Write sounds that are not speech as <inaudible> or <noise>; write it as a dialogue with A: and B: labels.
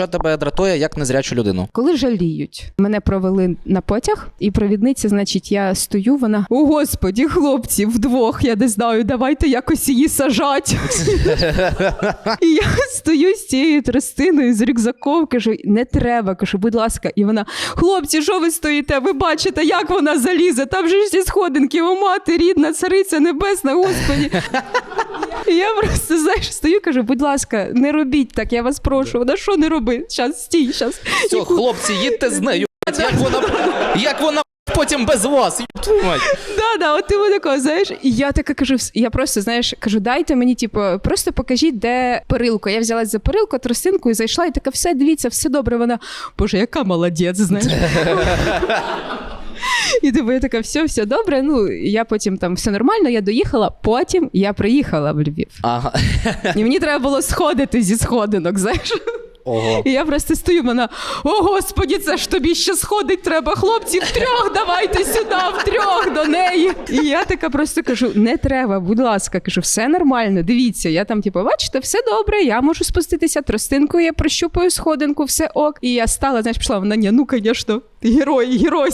A: Що тебе дратує як незрячу людину?
B: Коли жаліють, мене провели на потяг, і провідниця, значить, я стою, вона о господі, хлопці, вдвох, я не знаю, давайте якось її сажать. <laughs> І я стою з цією тростиною з рюкзаком, кажу, не треба, кажу, будь ласка. І вона, хлопці, що ви стоїте? Ви бачите, як вона залізе? Там же ж ці сходинки, о мати, рідна, цариця небесна, господі. І я просто знаєш, стою, кажу, будь ласка, не робіть так, я вас прошу. Вона що не роби? Щас, стій, щас.
A: Все, хлопці, їдьте з нею. Як вона, як вона потім без вас?
B: Да, да, от ти такого, знаєш, і я така кажу, я просто, знаєш, кажу, дайте мені, типу, просто покажіть, де перилку. Я взялась за перилку, тростинку і зайшла, і така, все, дивіться, все добре. Вона, боже, яка молодець, знаєш. <laughs> <laughs> І типу, я така, все, все добре. Ну, я потім там все нормально, я доїхала, потім я приїхала в Львів.
A: Ага.
B: І мені треба було сходити зі сходинок, знаєш.
A: Ого.
B: І я просто стою, вона, о господі, це ж тобі ще сходить треба. Хлопці, втрьох давайте сюди, втрьох до неї. І я така просто кажу: не треба, будь ласка, кажу, все нормально. Дивіться, я там, типу, бачите, все добре, я можу спуститися тростинкою, я прощупаю сходинку, все ок. І я стала, знаєш, пішла, вона, ні, ну, звісно, герой, герой.